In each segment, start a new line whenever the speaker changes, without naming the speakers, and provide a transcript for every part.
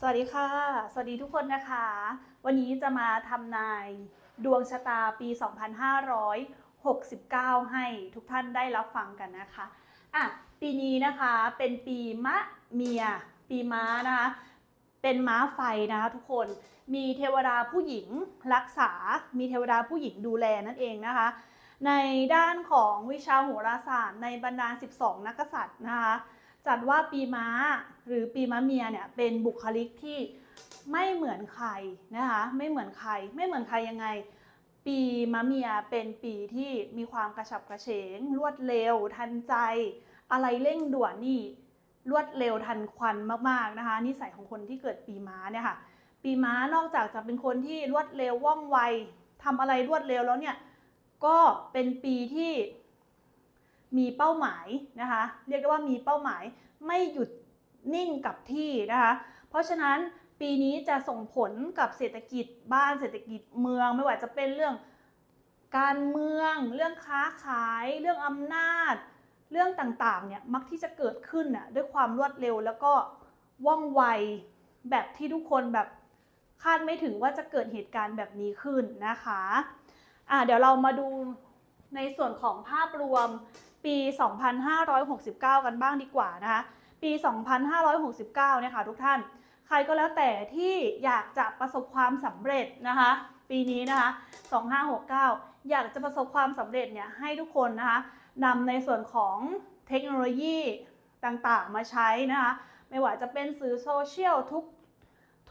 สวัสดีค่ะ สวัสดีทุกคนนะคะ วันนี้จะมาทำนายดวงชะตาปี 2569 ให้ทุกท่านได้รับฟังกันนะคะอะปีนี้นะคะเป็นปีมะเมีย ปีม้านะคะ เป็นม้าไฟนะคะทุกคน มีเทวดาผู้หญิงรักษา มีเทวดาผู้หญิงดูแลนั่นเองนะคะ ในด้านของวิชาโหราศาสตร์ในบรรดา 12 นักษัตริย์นะคะ จัดว่าปีม้าหรือปีมะเมียเนี่ยเป็นบุคลิกที่ไม่เหมือนใครนะคะไม่เหมือนใคร ไม่เหมือนใครยังไง ปีมะเมียเป็นปีที่มีความกระฉับกระเฉง รวดเร็ว ทันใจ อะไรเร่งด่วนนี่รวดเร็วทันควันมากๆนะคะนิสัยของคนที่เกิดปีม้าเนี่ยค่ะปีม้านอกจากจะเป็นคนที่รวดเร็วว่องไวทำอะไรรวดเร็วแล้วเนี่ยก็เป็นปีที่ มีเป้าหมายนะคะ เรียกได้ว่ามีเป้าหมายไม่หยุดนิ่งกับที่นะคะ เพราะฉะนั้นปีนี้จะส่งผลกับเศรษฐกิจบ้านเศรษฐกิจเมืองไม่ว่าจะเป็นเรื่องการเมือง เรื่องค้าขาย เรื่องอำนาจ เรื่องต่างๆเนี่ยมักที่จะเกิดขึ้นน่ะด้วยความรวดเร็วแล้วก็ว่องไวแบบที่ทุกคนแบบคาดไม่ถึงว่าจะเกิดเหตุการณ์แบบนี้ขึ้นนะคะอะเดี๋ยวเรามาดู ในส่วนของภาพรวมปี 2569 กันบ้างดีกว่านะคะ ปี 2569 เนี่ยค่ะทุกท่าน ใครก็แล้วแต่ที่อยากจะประสบความสำเร็จนะคะ ปีนี้นะคะ 2569 อยากจะประสบความสำเร็จเนี่ยให้ทุกคนนะคะนำในส่วนของเทคโนโลยีต่างๆ มาใช้นะคะ ไม่ว่าจะเป็นสื่อโซเชียลทุก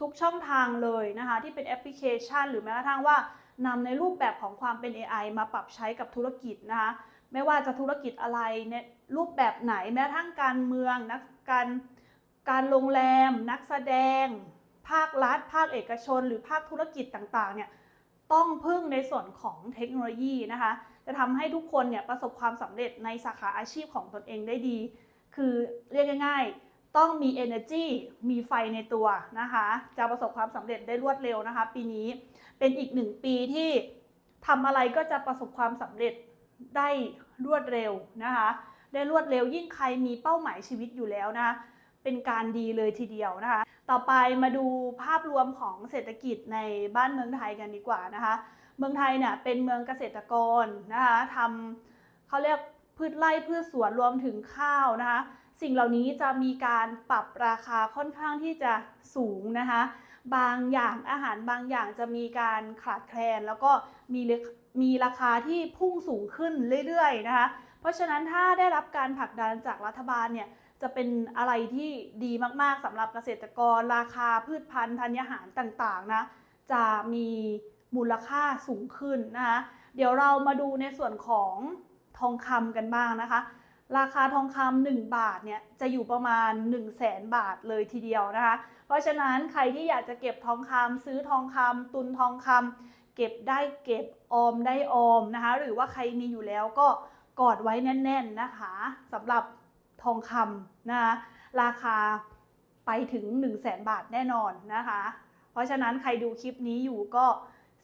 ทุกช่องทางเลยนะคะ ที่เป็นแอปพลิเคชัน หรือแม้กระทั่งว่า นำในรูปแบบของความเป็น AI มาปรับใช้กับธุรกิจนะคะไม่ว่าจะธุรกิจอะไรในรูปแบบไหนแม้กระทั่งการเมืองนักการการโรงแรม นักแสดง ภาครัฐ ภาคเอกชน หรือภาคธุรกิจต่างๆเนี่ยต้องพึ่งในส่วนของเทคโนโลยีนะคะ จะทำให้ทุกคนเนี่ยประสบความสำเร็จในสาขาอาชีพของตนเองได้ดี คือเรียกง่ายๆ ต้องมี energy มีไฟในตัวนะคะ จะประสบความสำเร็จได้รวดเร็วนะคะ ปีนี้เป็นอีกหนึ่งปีที่ทำอะไรก็จะประสบความสำเร็จได้รวดเร็วนะคะ ได้รวดเร็วยิ่งใครมีเป้าหมายชีวิตอยู่แล้วนะ เป็นการดีเลยทีเดียวนะคะ ต่อไปมาดูภาพรวมของเศรษฐกิจในบ้านเมืองไทยกันดีกว่านะคะ เมืองไทยเนี่ยเป็นเมืองเกษตรกรนะคะทำเขาเรียกพืชไร่พืชสวนรวมถึงข้าวนะคะ สิ่งเหล่านี้จะมีการปรับราคาค่อนข้างที่จะสูงนะคะ บางอย่างอาหารบางอย่างจะมีการขาดแคลน แล้วก็มีมีราคาที่พุ่งสูงขึ้นเรื่อยๆนะคะ เพราะฉะนั้นถ้าได้รับการผลักดันจากรัฐบาลเนี่ยจะเป็นอะไรที่ดีมากๆสำหรับเกษตรกร ราคาพืชพันธุ์ธัญญาหารต่างๆนะจะมีมูลค่าสูงขึ้นนะคะ เดี๋ยวเรามาดูในส่วนของทองคำกันบ้างนะคะ ราคาทองคำ1บาทเนี่ยจะอยู่ประมาณ 1 0 0 0 0แสนบาทเลยทีเดียวนะคะ เพราะฉะนั้นใครที่อยากจะเก็บทองคำซื้อทองคำตุนทองคำเก็บได้เก็บออมได้ออมนะคะ หรือว่าใครมีอยู่แล้วก็กอดไว้แน่น ๆนะคะสำหรับทองคำนะคะราคาไปถึง 1 0 0 0 0แสนบาทแน่นอนนะคะ เพราะฉะนั้นใครดูคลิปนี้อยู่ก็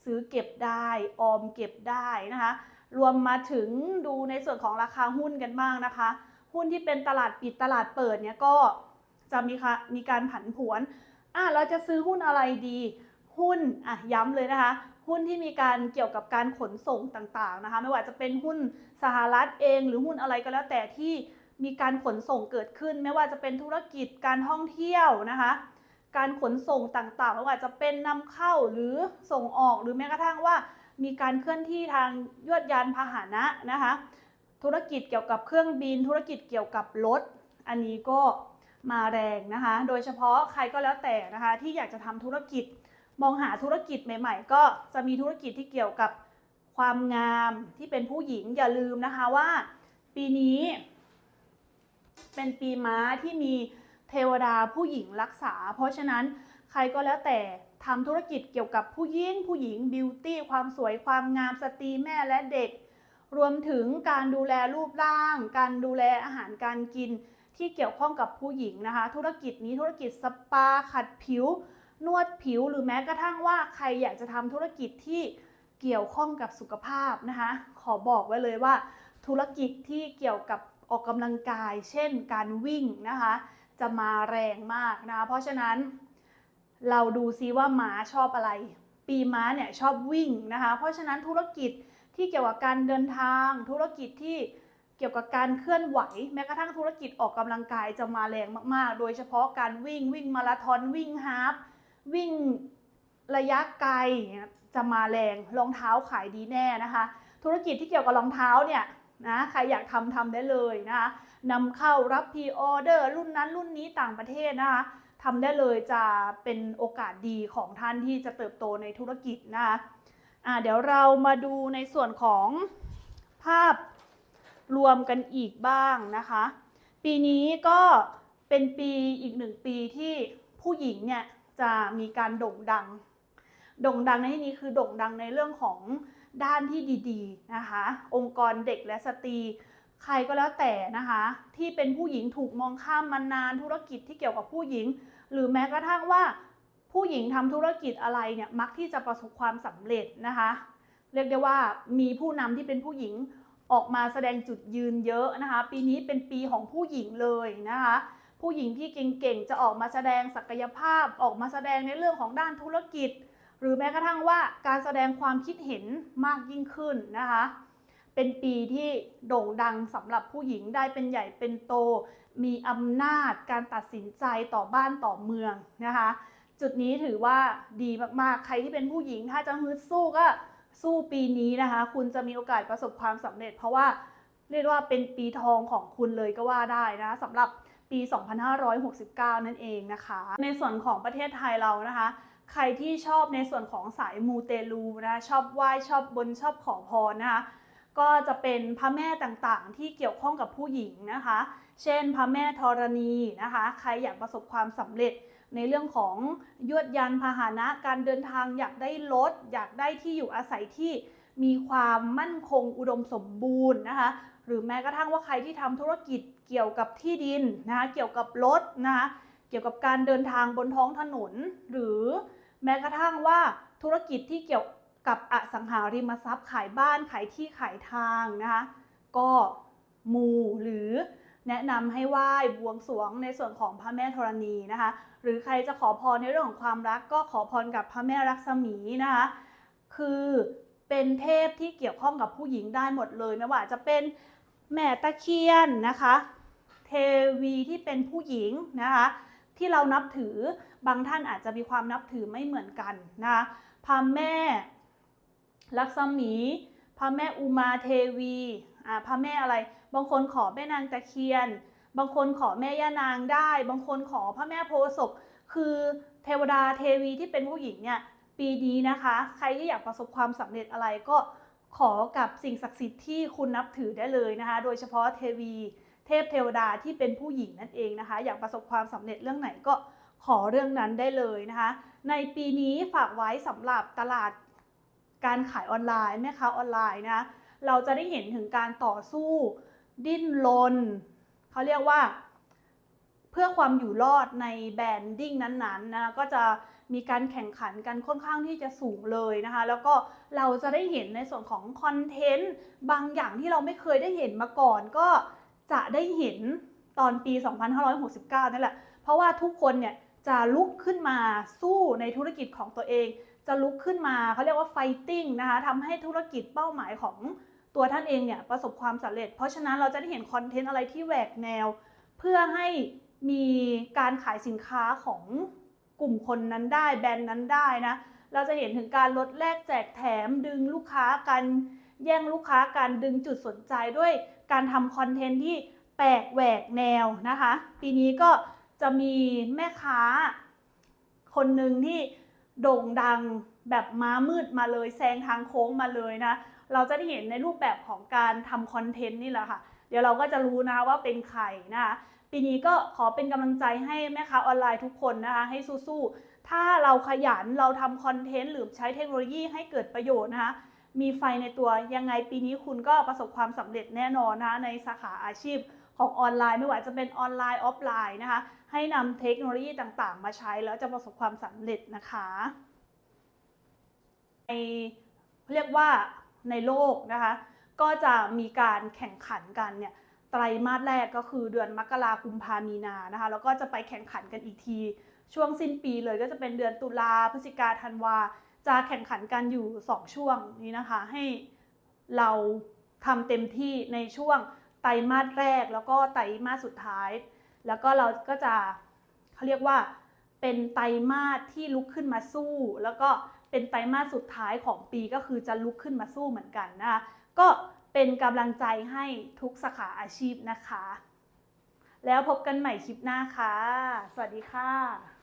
ซื้อเก็บได้ออมเก็บได้นะคะ รวมมาถึงดูในส่วนของราคาหุ้นกันบ้างนะคะ หุ้นที่เป็นตลาดปิดตลาดเปิดเนี่ยก็จะมีค่ะมีการผันผวนอะเราจะซื้อหุ้นอะไรดี หุ้นอะย้ำเลยนะคะ หุ้นที่มีการเกี่ยวกับการขนส่งต่างๆนะคะ ไม่ว่าจะเป็นหุ้นสหรัฐเองหรือหุ้นอะไรก็แล้วแต่ที่มีการขนส่งเกิดขึ้น ไม่ว่าจะเป็นธุรกิจการท่องเที่ยวนะคะ การขนส่งต่างๆไม่ว่าจะเป็นนำเข้าหรือส่งออกหรือแม้กระทั่งว่า มีการเคลื่อนที่ทางยวดยานพาหนะนะคะ ธุรกิจเกี่ยวกับเครื่องบิน ธุรกิจเกี่ยวกับรถ อันนี้ก็มาแรงนะคะ โดยเฉพาะใครก็แล้วแต่นะคะ ที่อยากจะทำธุรกิจมองหาธุรกิจใหม่ ๆ ก็จะมีธุรกิจที่เกี่ยวกับความงามที่เป็นผู้หญิงอย่าลืมนะคะว่า ปีนี้ เป็นปีม้าที่มีเทวดาผู้หญิงรักษา เพราะฉะนั้นใครก็แล้วแต่ ทำธุรกิจเกี่ยวกับผู้หญิงผู้หญิงบิวตี้ความสวยความงามสตรีแม่และเด็ก รวมถึงการดูแลรูปร่าง การดูแลอาหารการกินที่เกี่ยวข้องกับผู้หญิงนะคะ ธุรกิจนี้ธุรกิจสปาขัดผิว นวดผิวหรือแม้กระทั่งว่าใครอยากจะทำธุรกิจที่เกี่ยวข้องกับสุขภาพนะคะ ขอบอกไว้เลยว่า ธุรกิจที่เกี่ยวกับออกกำลังกาย เช่น การวิ่งนะคะ จะมาแรงมากนะคะเพราะฉะนั้น เราดูซิว่าม้าชอบอะไร ปีม้าเนี่ยชอบวิ่งนะคะ เพราะฉะนั้นธุรกิจที่เกี่ยวกับการเดินทาง ธุรกิจที่เกี่ยวกับการเคลื่อนไหว แม้กระทั่งธุรกิจออกกำลังกายจะมาแรงมาก ๆ โดยเฉพาะการวิ่งวิ่งมาราธอนวิ่งฮาฟวิ่งระยะไกลจะมาแรงรองเท้าขายดีแน่นะคะ ธุรกิจที่เกี่ยวกับรองเท้าเนี่ยนะใครอยากทำทำได้เลยนะคะนำเข้ารับพรีออเดอร์รุ่นนั้นรุ่นนี้ต่างประเทศนะคะ ทำได้เลยจะเป็นโอกาสดีของท่านที่จะเติบโตในธุรกิจนะคะเดี๋ยวเรามาดูในส่วนของภาพรวมกันอีกบ้างนะคะ ปีนี้ก็เป็นปีอีกหนึ่งปีที่ผู้หญิงเนี่ยจะมีการโด่งดัง โด่งดังในที่นี้คือโด่งดังในเรื่องของด้านที่ดีๆนะคะ องค์กรเด็กและสตรีใครก็แล้วแต่นะคะ ที่เป็นผู้หญิงถูกมองข้ามมานานธุรกิจที่เกี่ยวกับผู้หญิง หรือแม้กระทั่งว่าผู้หญิงทำธุรกิจอะไรเนี่ยมักที่จะประสบความสำเร็จนะคะ เรียกได้ว่ามีผู้นำที่เป็นผู้หญิงออกมาแสดงจุดยืนเยอะนะคะ ปีนี้เป็นปีของผู้หญิงเลยนะคะ ผู้หญิงที่เก่งๆจะออกมาแสดงศักยภาพออกมาแสดงในเรื่องของด้านธุรกิจ หรือแม้กระทั่งว่าการแสดงความคิดเห็นมากยิ่งขึ้นนะคะ เป็นปีที่โด่งดังสำหรับผู้หญิงได้เป็นใหญ่เป็นโต มีอำนาจการตัดสินใจต่อบ้านต่อเมืองนะคะ จุดนี้ถือว่าดีมากๆ ใครที่เป็นผู้หญิงถ้าจะฮึดสู้ก็สู้ปีนี้นะคะ คุณจะมีโอกาสประสบความสำเร็จ เพราะว่าเรียกว่าเป็นปีทองของคุณเลยก็ว่าได้นะสำหรับปี 2569 นั่นเองนะคะ ในส่วนของประเทศไทยเรานะคะ ใครที่ชอบในส่วนของสายมูเตลูนะะชอบไหว้ชอบบนชอบขอพรนะคะ ก็จะเป็นพระแม่ต่างๆ ที่เกี่ยวข้องกับผู้หญิงนะคะ เช่น พระแม่ธรณีนะคะ ใครอยากประสบความสำเร็จในเรื่องของยวดยานพาหนะการเดินทางอยากได้รถอยากได้ที่อยู่อาศัยที่มีความมั่นคงอุดมสมบูรณ์นะคะ หรือแม้กระทั่งว่าใครที่ทำธุรกิจเกี่ยวกับที่ดินนะคะเกี่ยวกับรถนะคะเกี่ยวกับการเดินทางบนท้องถนน หรือแม้กระทั่งว่าธุรกิจที่เกี่ยว กับอสังหาริมทรัพย์ขายบ้านขายที่ขายทางนะคะ ก็มูหรือแนะนำให้ไหว้บวงสรวงในส่วนของพระแม่ธรณีนะคะ หรือใครจะขอพรในเรื่องของความรักก็ขอพรกับพระแม่รักษมีนะคะ คือเป็นเทพที่เกี่ยวข้องกับผู้หญิงได้หมดเลย ไม่ว่าจะเป็นแม่ตะเคียนนะคะ เทวีที่เป็นผู้หญิงนะคะ ที่เรานับถือบางท่านอาจจะมีความนับถือไม่เหมือนกันนะคะพระแม่ ลักษมี พระแม่อุมาเทวีอ่าพระแม่อะไร บางคนขอแม่นางตะเคียน บางคนขอแม่ย่านางได้ บางคนขอพระแม่โพศพคือเทวดาเทวีที่เป็นผู้หญิงเนี่ยปีนี้นะคะ ใครที่อยากประสบความสำเร็จอะไรก็ขอกับสิ่งศักดิ์สิทธิ์ที่คุณนับถือได้เลยนะคะ โดยเฉพาะเทวี เทพเทวดาที่เป็นผู้หญิงนั่นเองนะคะ อยากประสบความสำเร็จเรื่องไหนก็ขอเรื่องนั้นได้เลยนะคะ ในปีนี้ฝากไว้สำหรับตลาด การขายออนไลน์แม่ค้าออนไลน์นะเราจะได้เห็นถึงการต่อสู้ ดิ้นรนเขาเรียกว่า เพื่อความอยู่รอดในแบรนดิ้งนั้นๆนะก็จะมีการแข่งขันกันค่อนข้างที่จะสูงเลยนะคะ แล้วก็เราจะได้เห็นในส่วนของคอนเทนต์บางอย่างที่เราไม่เคยได้เห็นมาก่อน ก็จะได้เห็นตอนปี 2569 นั่นแหละ เพราะว่าทุกคนเนี่ยจะลุกขึ้นมาสู้ในธุรกิจของตัวเอง จะลุกขึ้นมาเขาเรียกว่าไฟติ้งนะคะทำให้ธุรกิจเป้าหมายของตัวท่านเองเนี่ยประสบความสำเร็จ เพราะฉะนั้นเราจะได้เห็นคอนเทนต์อะไรที่แหวกแนว เพื่อให้มีการขายสินค้าของกลุ่มคนนั้นได้แบรนด์นั้นได้นะเราจะเห็นถึงการลดแลกแจกแถมดึงลูกค้ากันแย่งลูกค้ากันดึงจุดสนใจด้วยการทำคอนเทนต์ที่แปลกแหวกแนวนะคะ ปีนี้ก็จะมีแม่ค้าคนหนึ่งที่ โด่งดังแบบม้ามืดมาเลยแซงทางโค้งมาเลยนะ เราจะได้เห็นในรูปแบบของการทำคอนเทนต์นี่แหละค่ะ เดี๋ยวเราก็จะรู้นะว่าเป็นใครนะคะปีนี้ก็ขอเป็นกำลังใจให้แม่ค้าออนไลน์ทุกคนนะคะให้สู้ๆ ถ้าเราขยันเราทำคอนเทนต์หรือใช้เทคโนโลยีให้เกิดประโยชน์นะคะมีไฟในตัวยังไงปีนี้คุณก็ประสบความสำเร็จแน่นอนนะในสาขาอาชีพของออนไลน์ไม่ว่าจะเป็นออนไลน์ออฟไลน์นะคะ ให้นำเทคโนโลยีต่างๆ มาใช้แล้วจะประสบความสำเร็จนะคะในเรียกว่าในโลกนะคะ ก็จะมีการแข่งขันกันเนี่ยไตรมาสแรกก็คือเดือนมกราคมกุมภามีนานะคะ แล้วก็จะไปแข่งขันกันอีกที ช่วงสิ้นปีเลยก็จะเป็นเดือนตุลาพฤศจิกาธันวา จะแข่งขันกันอยู่ 2 ช่วงนี้นะคะ ให้เราทำเต็มที่ในช่วงไตรมาสแรก แล้วก็ไตรมาสสุดท้าย แล้วก็เราก็จะเขาเรียกว่าเป็นไตรมาสที่ลุกขึ้นมาสู้ แล้วก็เป็นไตรมาสสุดท้ายของปีก็คือจะลุกขึ้นมาสู้เหมือนกันนะคะก็เป็นกำลังใจให้ทุกสาขาอาชีพนะคะ แล้วพบกันใหม่คลิปหน้าค่ะ สวัสดีค่ะ